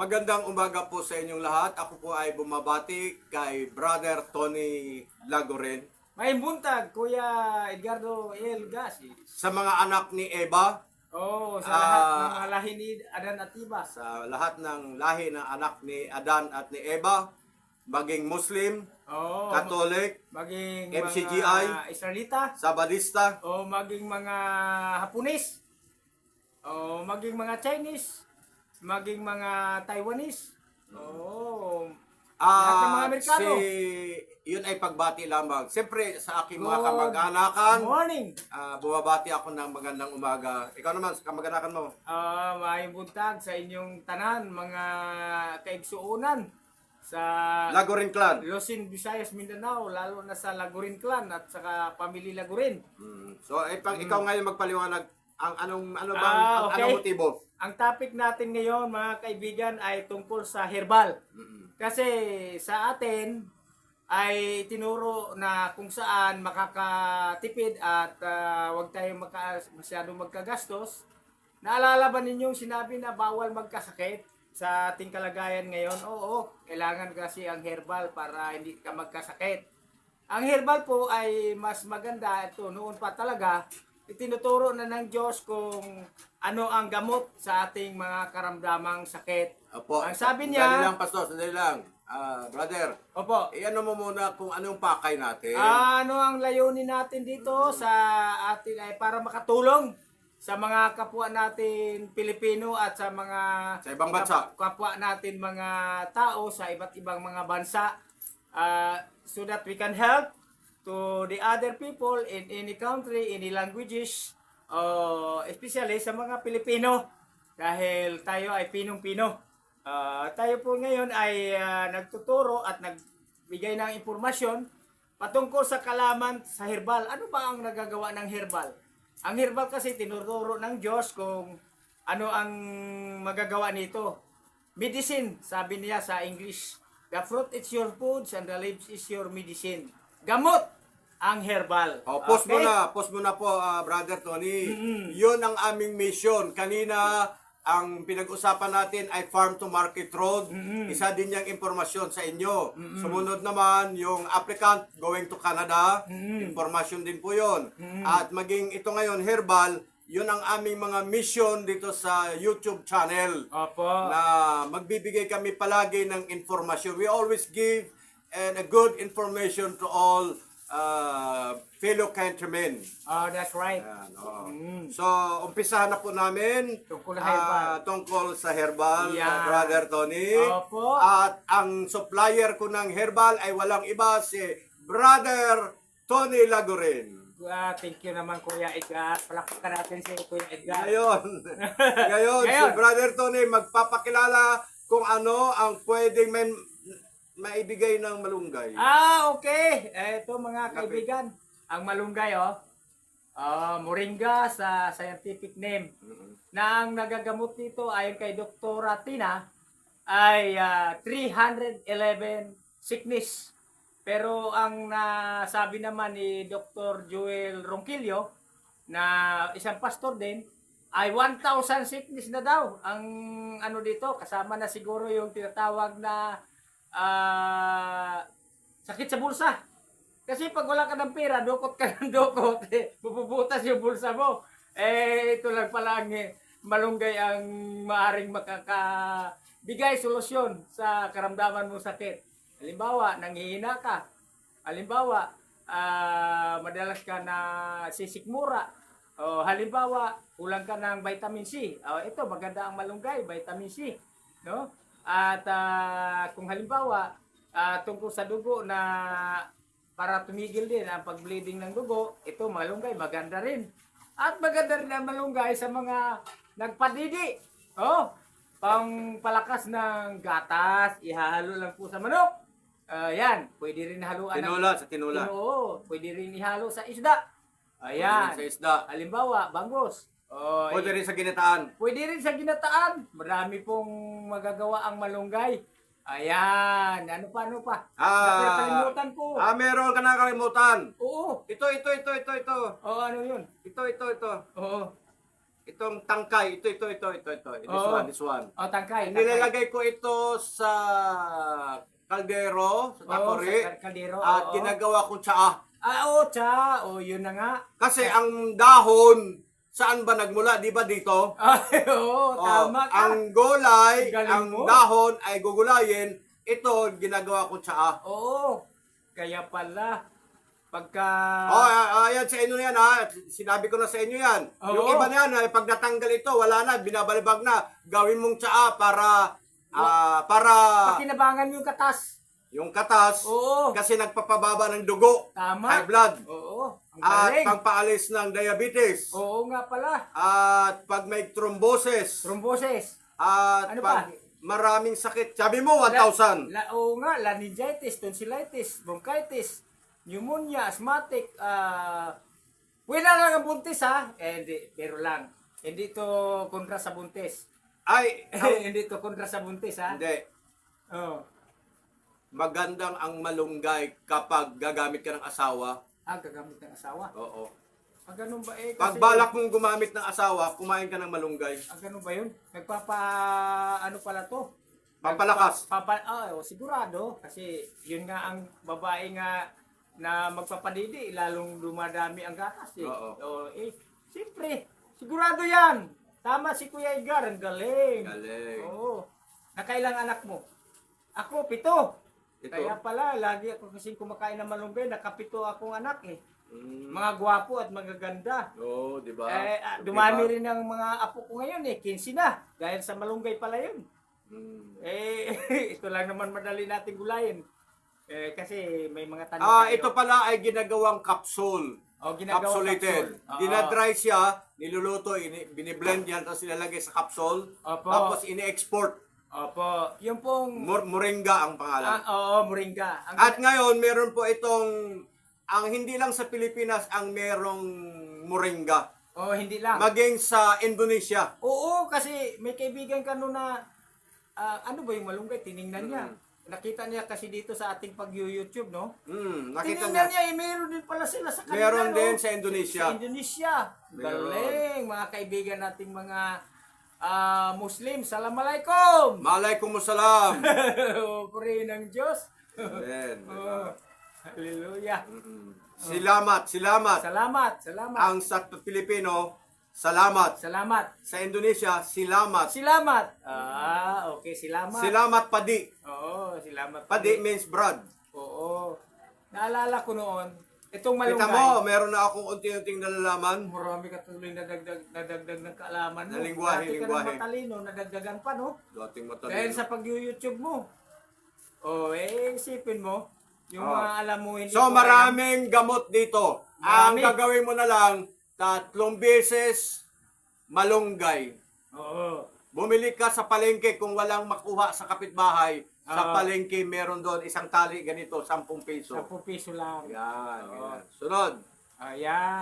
Magandang umaga po sa inyong lahat. Ako po ay bumabati kay Brother Tony Lagoren May buntag, Kuya Edgardo El Gasi. sa mga anak ni Eva, Oo, sa Ah. lahat ng lahi ni Adan at Iba. sa lahat ng lahi ng anak ni Adan at ni Eva, maging Muslim, Oo, Catholic, maging MCGI, mga Israelita, Sabadista, o maging mga Hapones, o maging mga Chinese, maging mga Taiwanese. Oo. lahat ng mga Amerikano. si yun ay pagbati lamang. Siyempre sa aking mga Good kamag-anakan, Morning. ah, bumabati ako ng magandang umaga. Ikaw naman, sa kamag-anakan mo. Ah, may buntag sa inyong tanan, mga kaigsuunan sa Lagoren Clan. Losin, Visayas, Mindanao, lalo na sa Lagurin Clan at saka Pamili Lagurin. Mm. So, eh, pang ikaw ngayon magpaliwanag ang anong ano bang Ah, ang okay. anong motibo? Ang topic natin ngayon, mga kaibigan, ay tungkol sa herbal. Kasi sa atin ay tinuro na kung saan makakatipid at ah, huwag tayong maka, masyadong magkagastos. Naalala ba ninyong sinabi na bawal magkasakit sa ating kalagayan ngayon? Oo, kailangan kasi ang herbal para hindi ka magkasakit. Ang herbal po ay mas maganda ito noon pa talaga itinuturo na ng Diyos kung ano ang gamot sa ating mga karamdamang sakit. Opo. Ang sabi Sandali niya- lang, pastor, sandali lang. Ah, brother, Opo. iano mo muna kung anong pakay natin. Ano ang layunin natin dito sa atin ay para makatulong sa mga kapwa natin Pilipino at sa mga Sa ibang bansa. kap- kapwa natin mga tao sa iba't ibang mga bansa ah, so that we can help to the other people in any country, any languages, uh, especially sa mga Pilipino dahil tayo ay Pinong-Pino. Ah, tayo po ngayon ay ah, nagtuturo at nagbigay ng impormasyon patungkol sa kalaman sa herbal. Ano ba ang nagagawa ng herbal? Ang herbal kasi tinuturo ng Diyos kung ano ang magagawa nito. Medicine, sabi niya sa English. The fruit is your food and the leaves is your medicine. Gamot ang herbal. Oh, post mo Okay? na, post mo na po, ah, brother Tony. Yun ang aming mission. Kanina, ang pinag-usapan natin ay farm to market road. Isa din yung impormasyon sa inyo. Sumunod naman, yung applicant going to Canada. Impormasyon din po yun. At maging ito ngayon, herbal, yun ang aming mga mission dito sa YouTube channel Opo. na magbibigay kami palagi ng informasyon. We always give and a good information to all uh, fellow countrymen. Oh, that's right. Ayan, oo. Mm. So, umpisahan na po namin Tungkol sa ah, herbal. tungkol sa herbal, Yeah. uh, Brother Tony. Opo. At ang supplier ko ng herbal ay walang iba si Brother Tony Lagorin. Ah, thank you naman Kuya Edgar. Palakpakan natin si Kuya Edgar. Ngayon, ngayon, si Ngayon. Brother Tony magpapakilala kung ano ang pwedeng may, maibigay ng malunggay. Ah, okay. Ito mga kaibigan, ang malunggay oh. Ah, moringa sa scientific name. Na ang nagagamot dito ayon kay Dr. Tina ay ah, 311 sickness. Pero ang nasabi naman ni Dr. Joel Ronquillo na isang pastor din ay 1,000 sickness na daw ang ano dito kasama na siguro yung tinatawag na ah, sakit sa bulsa. Kasi pag wala ka ng pera, dukot ka ng dukot, eh, pupubutas yung bulsa mo. Eh, ito lang pala ang eh, malunggay ang maaring makakabigay solusyon sa karamdaman mong sakit. Halimbawa, nanghihina ka. Halimbawa, ah, madalas ka na sisikmura. O halimbawa, kulang ka ng vitamin C. O, ito, maganda ang malunggay, vitamin C. No? At ah, kung halimbawa, ah, tungkol sa dugo na para tumigil din ang pag-bleeding ng dugo, ito malunggay, maganda rin. At maganda rin ang malunggay sa mga nagpadidi. Oh, pang palakas ng gatas, ihahalo lang po sa manok. Yan, pwede rin haluan ng Tinula sa tinula. Oo, pwede rin ihalo sa isda. Ayan. Sa isda. Halimbawa, bangus. Oh, Pwede rin sa ginitaan. Pwede rin sa ginataan. Marami pong magagawa ang malunggay. Ayan. Ano pa, ano pa? Ah. Nakalimutan ko. Ah, meron ka nakalimutan. Oo. Ito, ito, ito, ito, ito. Oo, ano yun? Ito, ito, ito. Oo. itong tangkay, ito, ito, ito, ito, ito. This Oo. one, this one. O, tangkay. tangkay. Nilalagay ko ito sa kaldero, sa Oo, takori, sa kaldero, at oo. ginagawa kong tsaa. Ah, oo, tsa. O, yun na nga. Kasi ang dahon, saan ba nagmula? Di ba dito? Ay, oo, Oh, tama ka. ang gulay, Galing ang mo. dahon ay gugulayin. Ito, ginagawa kong tsaa. Oo. Kaya pala, pagka... Oh, uh, ayan sa inyo yan ha. Sinabi ko na sa inyo yan. Oo. Yung iba na yan, ay pag natanggal ito, wala na, binabalibag na. Gawin mong tsaa para ah, para Pakinabangan mo yung katas. yung katas Oo. kasi nagpapababa ng dugo, Tama. high blood, Oo. At galing. pangpaalis ng diabetes, Oo nga pala. at pag may thrombosis, Thrombosis. at Ano pag pa? maraming sakit. Sabi mo, 1,000. La, oo nga, laryngitis, tonsillitis, bronchitis, pneumonia, asthmatic, ah... wala lang ang buntis ha. Eh, hindi, pero lang. Hindi to kontra sa buntis. Ay, ang- hindi to kontra sa buntis ha. hindi. Oo. Magandang ang malunggay kapag gagamit ka ng asawa. Ah, gagamit ng asawa. Oo. Ah, ganun ba eh? Pag balak mong gumamit ng asawa, kumain ka ng malunggay. Ah, ganun ba yun? Nagpapa... ano pala to? Pampalakas. Papa, ah, oh, sigurado. Kasi yun nga ang babae nga na magpapadidi, lalong dumadami ang gatas eh. Oo. Oh, eh, siyempre, sigurado yan. Tama si Kuya Edgar, ang galing. Galing. Oo. Nakailang anak mo? Ako, pito. Ito. Kaya pala, lagi ako kasing kumakain ng malunggay, nakapito akong anak eh. Mm. Mga gwapo at magaganda. Oo, di ba? Eh, ah, dumami ba? rin ang mga apo ko ngayon eh, 15 na. Dahil sa malunggay pala yun. Mm. Eh, ito lang naman madali natin gulayin. Eh, kasi may mga tanim Ah, tayo. ito pala ay ginagawang capsule. Oh, ginagawa Capsulated. capsule. Dinadry siya, niluluto, ini, biniblend yan, tapos ilalagay sa capsule. Opo. Tapos ini-export. Opo. Yung pong... Mor- moringa ang pangalan. ah, oo, moringa. Ang, At ngayon, meron po itong, ang hindi lang sa Pilipinas ang merong moringa. oh, hindi lang. Maging sa Indonesia. Oo, kasi may kaibigan ka noon na... ah, ano ba yung malunggay? Tiningnan niya. Nakita niya kasi dito sa ating pag-YouTube, no? Hmm, nakita Tiningnan niya. niya, eh, meron din pala sila sa kanila, Meron no? din sa Indonesia. Sa Indonesia. Meron. Galing, mga kaibigan nating mga ah, Muslim. Assalamualaikum! Malaikumussalam. Puri ng Diyos. Amen. Oh, hallelujah. Silamat, silamat. Salamat, salamat. Ang sa Pilipino, salamat. Salamat. Sa Indonesia, silamat. Silamat. Ah, okay, silamat. Silamat padi. Oo, silamat. Padi means bread. Oo. Naalala ko noon, itong malunggay. Kita mo, meron na akong unti-unting nalalaman. Marami ka tuloy nadagdag, nadagdag ng kaalaman mo. Na lingwahe, Dati ka lingwahe. ng matalino, nadagdagan pa, no? Dating Dahil matalino. sa pag-YouTube mo. Oh, eh, isipin mo. Yung Oh. mga alam mo hindi So ko maraming gamot dito. Ang Marami. gagawin mo na lang, tatlong beses malunggay. Oo. Bumili ka sa palengke kung walang makuha sa kapitbahay. Sa Oo. palengke meron doon isang tali ganito, 10 piso. 10 piso lang. Yan, yan. Sunod. Ayan.